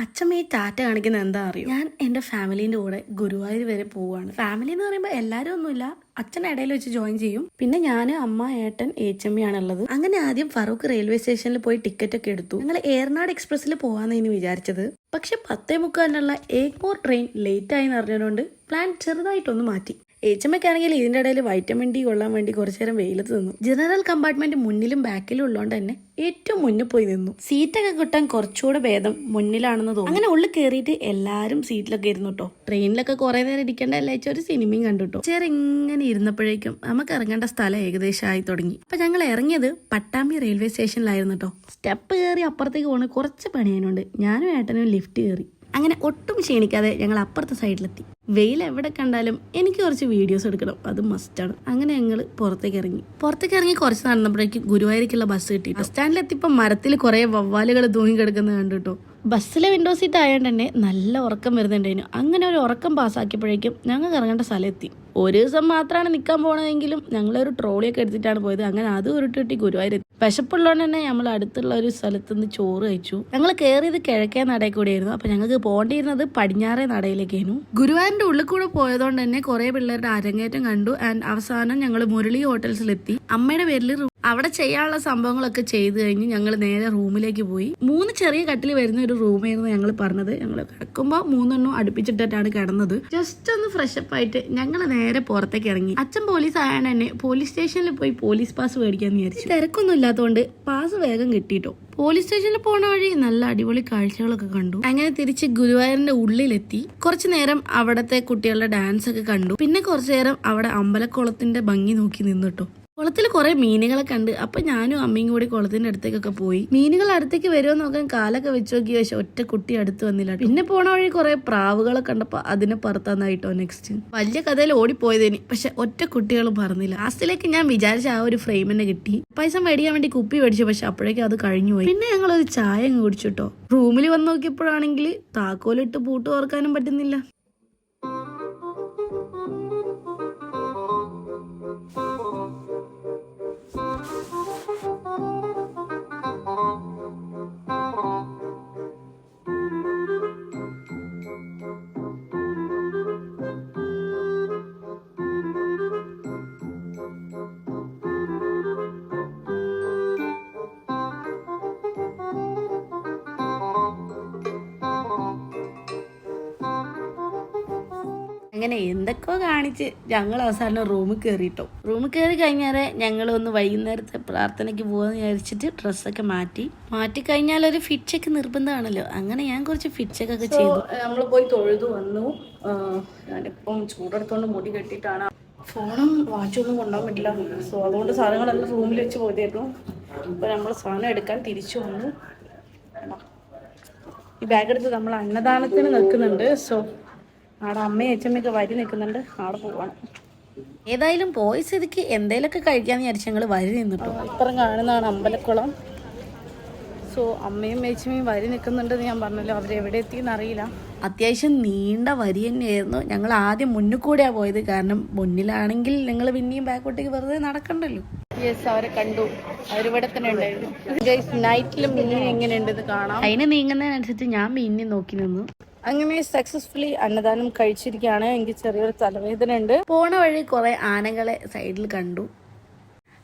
അച്ഛമ്മ ഈ ടാറ്റ കാണിക്കുന്ന എന്താ അറിയോ ഞാൻ എന്റെ ഫാമിലിന്റെ കൂടെ ഗുരുവായൂർ വരെ പോവുകയാണ്. ഫാമിലി എന്ന് പറയുമ്പോൾ എല്ലാവരും ഒന്നുമില്ല. അച്ഛൻ ഇടയിൽ വെച്ച് ജോയിൻ ചെയ്യും. പിന്നെ ഞാൻ അമ്മ ഏട്ടൻ ഏച്ചമ്മയാണ് ഉള്ളത് അങ്ങനെ ആദ്യം ഫറൂഖ് റെയിൽവേ സ്റ്റേഷനിൽ പോയി ടിക്കറ്റ് ഒക്കെ എടുത്തു. ഞങ്ങൾ ഏർനാട് എക്സ്പ്രസ്സിൽ പോകാമെന്നു വിചാരിച്ചത്. പക്ഷെ പത്തേ മുക്കാലിനുള്ള ഏക്മോർ ട്രെയിൻ ലേറ്റ് ആയി അറിഞ്ഞതുകൊണ്ട് പ്ലാൻ ചെറുതായിട്ടൊന്ന് മാറ്റി. ഏച്ചമ്മയ്ക്കാണെങ്കിൽ ഇതിന്റെ ഇടയിൽ വൈറ്റമിൻ ഡി കൊള്ളാൻ വേണ്ടി കുറച്ചു നേരം വെയിലത്ത് നിന്നു. ജനറൽ കമ്പാർട്ട്മെന്റ് മുന്നിലും ബാക്കിലും ഉള്ളതുകൊണ്ട് തന്നെ ഏറ്റവും മുന്നിൽ പോയി നിന്നു. സീറ്റൊക്കെ കിട്ടാൻ കുറച്ചുകൂടെ ഭേദം മുന്നിലാണെന്ന് തോന്നുന്നു. അങ്ങനെ ഉള്ളിൽ കയറിയിട്ട് എല്ലാരും സീറ്റിലൊക്കെ ഇരുന്നു കേട്ടോ ട്രെയിനിലൊക്കെ കുറെ നേരം ഇരിക്കേണ്ട അല്ല ഒരു സിനിമയും കണ്ടുട്ടോ. ചേർ ഇങ്ങനെ ഇരുന്നപ്പോഴേക്കും നമുക്ക് ഇറങ്ങേണ്ട സ്ഥലം ഏകദേശം ആയി തുടങ്ങി. അപ്പൊ ഞങ്ങൾ ഇറങ്ങിയത് പട്ടാമ്പി റെയിൽവേ സ്റ്റേഷനിലായിരുന്നു കേട്ടോ സ്റ്റെപ്പ് കയറി അപ്പുറത്തേക്ക് പോകണ കുറച്ച് പണിയാനുണ്ട്. ഞാനും ഏട്ടനും ലിഫ്റ്റ് കയറി അങ്ങനെ ഒട്ടും ക്ഷീണിക്കാതെ ഞങ്ങൾ അപ്പുറത്തെ സൈഡിലെത്തി. വെയിൽ എവിടെ കണ്ടാലും എനിക്ക് കുറച്ച് വീഡിയോസ് എടുക്കണം. അത് മസ്റ്റാണ് അങ്ങനെ ഞങ്ങൾ പുറത്തേക്ക് ഇറങ്ങി. പുറത്തേക്ക് ഇറങ്ങി കുറച്ച് നടന്നപ്പോഴേക്കും ഗുരുവായൂരിക്കുള്ള ബസ് കിട്ടി. ബസ് സ്റ്റാൻഡിലെത്തിയപ്പോൾ മരത്തിൽ കുറേ വവ്വാലുകൾ തൂങ്ങി കിടക്കുന്നത് കണ്ടു കേട്ടോ ബസ്സിലെ വിൻഡോ സീറ്റ് ആയതുകൊണ്ട് തന്നെ നല്ല ഉറക്കം വരുന്നുണ്ടായിരുന്നു. അങ്ങനെ ഒരു ഉറക്കം പാസ്സാക്കിയപ്പോഴേക്കും ഞങ്ങൾ ഇറങ്ങേണ്ട സ്ഥലം എത്തി ഒരു ദിവസം മാത്രമാണ് നിൽക്കാൻ പോണതെങ്കിലും ഞങ്ങളൊരു ട്രോളിയൊക്കെ എടുത്തിട്ടാണ് പോയത്. അങ്ങനെ അത് ഉരുട്ടിട്ടി ഗുരുവായൂർ വിശപ്പുള്ളതുകൊണ്ട് തന്നെ നമ്മൾ അടുത്തുള്ള ഒരു സ്ഥലത്ത് നിന്ന് ചോറ് കഴിച്ചു. ഞങ്ങൾ കയറിയത് കിഴക്കേ നടയിൽ കൂടിയായിരുന്നു അപ്പൊ ഞങ്ങൾക്ക് പോകേണ്ടിയിരുന്നത് പടിഞ്ഞാറേ നടയിലേക്കായിരുന്നു ഗുരുവായൂരിന്റെ ഉള്ളിൽ കൂടെ പോയതുകൊണ്ട് തന്നെ കുറെ പിള്ളേരുടെ അരങ്ങേറ്റം കണ്ടു. ആൻഡ് അവസാനം ഞങ്ങൾ മുരളി ഹോട്ടൽസിലെത്തി. അമ്മയുടെ പേരിൽ അവിടെ ചെയ്യാനുള്ള സംഭവങ്ങളൊക്കെ ചെയ്ത് കഴിഞ്ഞ് ഞങ്ങൾ നേരെ റൂമിലേക്ക് പോയി. മൂന്ന് ചെറിയ കട്ടിൽ വരുന്ന ഒരു റൂമായിരുന്നു ഞങ്ങൾ പറഞ്ഞത്. ഞങ്ങൾ കിടക്കുമ്പോൾ മൂന്നെണ്ണം അടുപ്പിച്ചിട്ടിട്ടാണ് കിടന്നത്. ജസ്റ്റ് ഒന്ന് ഫ്രഷപ്പ് ആയിട്ട് ഞങ്ങൾ നേരെ പുറത്തേക്ക് ഇറങ്ങി. അച്ഛൻ പോലീസ് ആയാണ് തന്നെ പോലീസ് സ്റ്റേഷനിൽ പോയി പോലീസ് പാസ് മേടിക്കാന്ന് വിചാരിച്ചു. തിരക്കൊന്നും ഇല്ലാത്തതുകൊണ്ട് പാസ് വേഗം കിട്ടിയിട്ടോ പോലീസ് സ്റ്റേഷനിൽ പോണ വഴി നല്ല അടിപൊളി കാഴ്ചകളൊക്കെ കണ്ടു. അങ്ങനെ തിരിച്ച് ഗുരുവായൂരിന്റെ ഉള്ളിലെത്തി. കുറച്ചു നേരം അവിടത്തെ കുട്ടികളുടെ ഡാൻസ് ഒക്കെ കണ്ടു. പിന്നെ കുറച്ചു നേരം അവിടെ അമ്പലക്കുളത്തിന്റെ ഭംഗി നോക്കി നിന്നിട്ടു. കുളത്തിൽ കുറെ മീനുകളെ കണ്ട് അപ്പൊ ഞാനും അമ്മയും കൂടി കുളത്തിന്റെ അടുത്തേക്കൊക്കെ പോയി. മീനുകൾ അടുത്തേക്ക് വരുമോ നോക്കാൻ കാലൊക്കെ വെച്ച് നോക്കി. പക്ഷെ ഒറ്റ കുട്ടി അടുത്ത് വന്നില്ല. പിന്നെ പോണ വഴി കുറെ പ്രാവുകളെ കണ്ടപ്പോ അതിനെ പറത്താന്നായിട്ടോ നെക്സ്റ്റ് വലിയ കഥയിൽ ഓടിപ്പോയതിന്. പക്ഷെ ഒറ്റ കുട്ടികളും പറന്നില്ല ലാസ്റ്റിലേക്ക് ഞാൻ വിചാരിച്ച ആ ഒരു ഫ്രെയിം തന്നെ കിട്ടി. പൈസ മേടിക്കാൻ വേണ്ടി കുപ്പി മേടിച്ചു. പക്ഷെ അപ്പോഴേക്കും അത് കഴിഞ്ഞു പോയി. പിന്നെ ഞങ്ങൾ ഒരു ചായ അങ്ങ് കുടിച്ചിട്ടോ. റൂമിൽ വന്ന് നോക്കിയപ്പോഴാണെങ്കിൽ താക്കോലിട്ട് പൂട്ട് ഓർക്കാനും പറ്റുന്നില്ല. അങ്ങനെ എന്തൊക്കെയോ കാണിച്ച് ഞങ്ങൾ അവസാനം റൂമിൽ കയറിയിട്ടോ. റൂമിൽ കയറി കഴിഞ്ഞാൽ ഞങ്ങൾ ഒന്ന് വൈകുന്നേരത്തെ പ്രാർത്ഥനയ്ക്ക് പോകാന്ന് വിചാരിച്ചിട്ട് ഡ്രസ്സൊക്കെ മാറ്റി. മാറ്റി കഴിഞ്ഞാൽ ഒരു ഫിറ്റ് ചെക്ക് നിർബന്ധമാണല്ലോ. അങ്ങനെ ഞാൻ കുറച്ച് ഫിറ്റ് ചെക്ക് ഒക്കെ ചെയ്തു നമ്മൾ പോയി തൊഴുതു വന്നു. ഞാനിപ്പം ചൂടെടുത്തോണ്ട് മുടി കെട്ടിയിട്ടാണ്. ഫോണും വാച്ചൊന്നും കൊണ്ടുപോകാൻ പറ്റില്ല. സോ അതുകൊണ്ട് സാധനങ്ങളെല്ലാം റൂമിൽ വെച്ച് പോയതായിരുന്നു. അപ്പോൾ നമ്മൾ സാധനം എടുക്കാൻ തിരിച്ചു വന്നു. ഈ ബാഗ് എടുത്ത് നമ്മൾ അന്നദാനത്തിന് നിൽക്കുന്നുണ്ട്. സോ അവിടെ അമ്മയും അച്ഛമ്മയൊക്കെ വരി നിൽക്കുന്നുണ്ട്. പോവാണ്. ഏതായാലും പോയ സ്ഥിതിക്ക് എന്തേലൊക്കെ കഴിക്കാന്ന് വിചാരിച്ചു ഞങ്ങൾ വരി നിന്നിട്ടു. ഇപ്പുറം കാണുന്നതാണ് അമ്പലക്കുളം. സോ അമ്മയും മേച്ചമ്മയും വരി നിൽക്കുന്നുണ്ടെന്ന് ഞാൻ പറഞ്ഞല്ലോ. അവരെവിടെ എത്തിയെന്ന് അറിയില്ല. അത്യാവശ്യം നീണ്ട വരി തന്നെയായിരുന്നു. ഞങ്ങൾ ആദ്യം മുന്നിൽ കൂടെയാണ് പോയത്. കാരണം മുന്നിലാണെങ്കിൽ നിങ്ങൾ പിന്നെയും ബാക്കോട്ടേക്ക് വെറുതെ നടക്കണ്ടല്ലോ. യെസ് അവരെ കണ്ടു. അവരിവിടെ തന്നെ ഉണ്ടായിരുന്നു. നൈറ്റിലും മീൻ എങ്ങനെയുണ്ടെന്ന് കാണാം. അതിനെ നീങ്ങുന്നതിനനുസരിച്ച് ഞാൻ മീനിനെ നോക്കി നിന്നു. അങ്ങനെ സക്സസ്ഫുള്ളി അന്നദാനം കഴിച്ചിരിക്കുകയാണ്. എനിക്ക് ചെറിയൊരു തലവേദന ഉണ്ട് പോണ വഴി കുറെ ആനകളെ സൈഡിൽ കണ്ടു.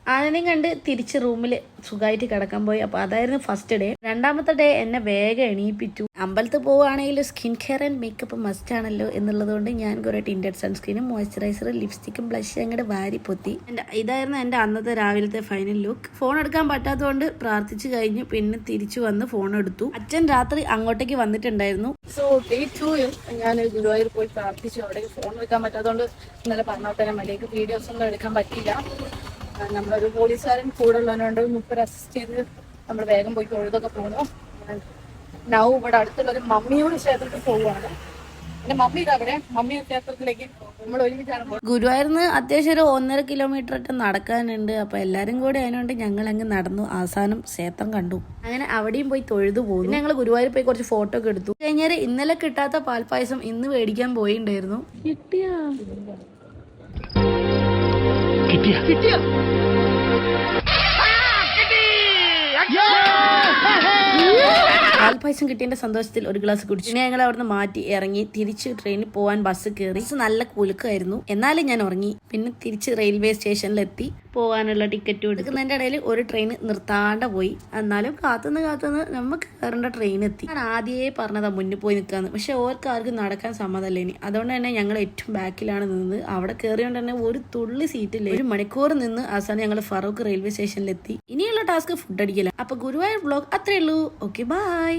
ആനനെയും കണ്ട് തിരിച്ച് റൂമിൽ സുഖമായിട്ട് കിടക്കാൻ പോയി. അപ്പോൾ അതായിരുന്നു ഫസ്റ്റ് ഡേ രണ്ടാമത്തെ ഡേ എന്നെ വേഗം എണീപ്പിച്ചു. അമ്പലത്തിൽ പോവുകയാണെങ്കിൽ skin care and makeup must ആണല്ലോ എന്നുള്ളതുകൊണ്ട് ഞാൻ കുറേ ടിന്റഡ് സൺസ്ക്രീനും മോയ്സ്ചറൈസറും ലിപ്സ്റ്റിക്കും ബ്ലഷ് അങ്ങോട്ട് വാരി പൊത്തി ഇതായിരുന്നു എന്റെ അന്നത്തെ രാവിലത്തെ ഫൈനൽ ലുക്ക് ഫോൺ എടുക്കാൻ പറ്റാത്തതുകൊണ്ട് പ്രാർത്ഥിച്ചു കഴിഞ്ഞു. പിന്നെ തിരിച്ചു വന്ന് ഫോൺ എടുത്തു. അച്ഛൻ രാത്രി അങ്ങോട്ടേക്ക് വന്നിട്ടുണ്ടായിരുന്നു. സോ ഡേ ടൂയും ഞാൻ ഗുരുവായൂർ പോയി പ്രാർത്ഥിച്ചു. അവിടെ ഫോൺ എടുക്കാൻ പറ്റാത്തതുകൊണ്ട് ഇന്നലെ പറഞ്ഞാൽ തന്നെ മലയ്ക്ക് വീഡിയോസ് ഒന്നും എടുക്കാൻ പറ്റില്ല നമ്മളൊരു പോലീസുകാരൻ കൂടെ ഉള്ളതിനോണ്ട് മുപ്പർ അസിസ്റ്റ് ചെയ്ത് നമ്മൾ വേഗം പോയി തൊഴുതൊക്കെ പോകുന്നു നൗ ഇവിടെ അടുത്തുള്ള ഒരു മമ്മിയുടെ ക്ഷേത്രത്തിൽ പോവുകയാണ് എന്റെ മമ്മി ഇതാ അവിടെ മമ്മി ക്ഷേത്രത്തിലേക്ക് നമ്മൾ ഒരുമിച്ചാണ് പോകുന്നത് ഗുരുവായൂർന്ന് അത്യാവശ്യം ഒരു ഒന്നര കിലോമീറ്റർ ഒക്കെ നടക്കാനുണ്ട്. അപ്പൊ എല്ലാരും കൂടെ അതിനുകൊണ്ട് ഞങ്ങൾ അങ്ങ് നടന്നു. അവസാനം ക്ഷേത്രം കണ്ടു. അങ്ങനെ അവിടെയും പോയി തൊഴുതു പോകും ഞങ്ങൾ ഗുരുവായൂർ പോയി കുറച്ച് ഫോട്ടോ ഒക്കെ എടുത്തു. കഴിഞ്ഞാൽ ഇന്നലെ കിട്ടാത്ത പാൽപ്പായസം ഇന്ന് മേടിക്കാൻ പോയിണ്ടായിരുന്നു. കിട്ടിയാ? പാൽപ്പായസം കിട്ടിയതിന്റെ സന്തോഷത്തിൽ ഒരു ഗ്ലാസ് കുടിച്ചു. ഞങ്ങൾ അവിടുന്ന് മാറ്റി ഇറങ്ങി തിരിച്ച് ട്രെയിനിൽ പോവാൻ ബസ് കയറി നല്ല കുലുക്കായിരുന്നു. എന്നാലും ഞാൻ ഉറങ്ങി. പിന്നെ തിരിച്ച് റെയിൽവേ സ്റ്റേഷനിലെത്തി പോകാനുള്ള ടിക്കറ്റ് എടുക്കുന്നതിന്റെ ഇടയിൽ ഒരു ട്രെയിൻ നിർത്താണ്ട പോയി. എന്നാലും കാത്തുനിന്ന് കാത്തുനിന്ന് നമുക്ക് കയറേണ്ട ട്രെയിൻ എത്തി. ഞാൻ ആദ്യമേ പറഞ്ഞതാ മുന്നിൽ പോയി നിൽക്കാന്ന്. പക്ഷെ ഓർക്ക് ആർക്കും നടക്കാൻ സമ്മതമല്ല ഇനി. അതുകൊണ്ട് തന്നെ ഞങ്ങൾ ഏറ്റവും ബാക്കിലാണ് നിന്നത് അവിടെ കയറിയോണ്ട് തന്നെ ഒരു തുള്ളി സീറ്റില്ല ഒരു മണിക്കൂർ നിന്ന് അവസാനം ഞങ്ങൾ ഫറൂഖ് റെയിൽവേ സ്റ്റേഷനിലെത്തി ഇനിയുള്ള ടാസ്ക് ഫുഡ് അടിക്കില്ല അപ്പൊ ഗുരുവായൂർ ബ്ലോഗ് അത്രേ ഉള്ളൂ. Okay bye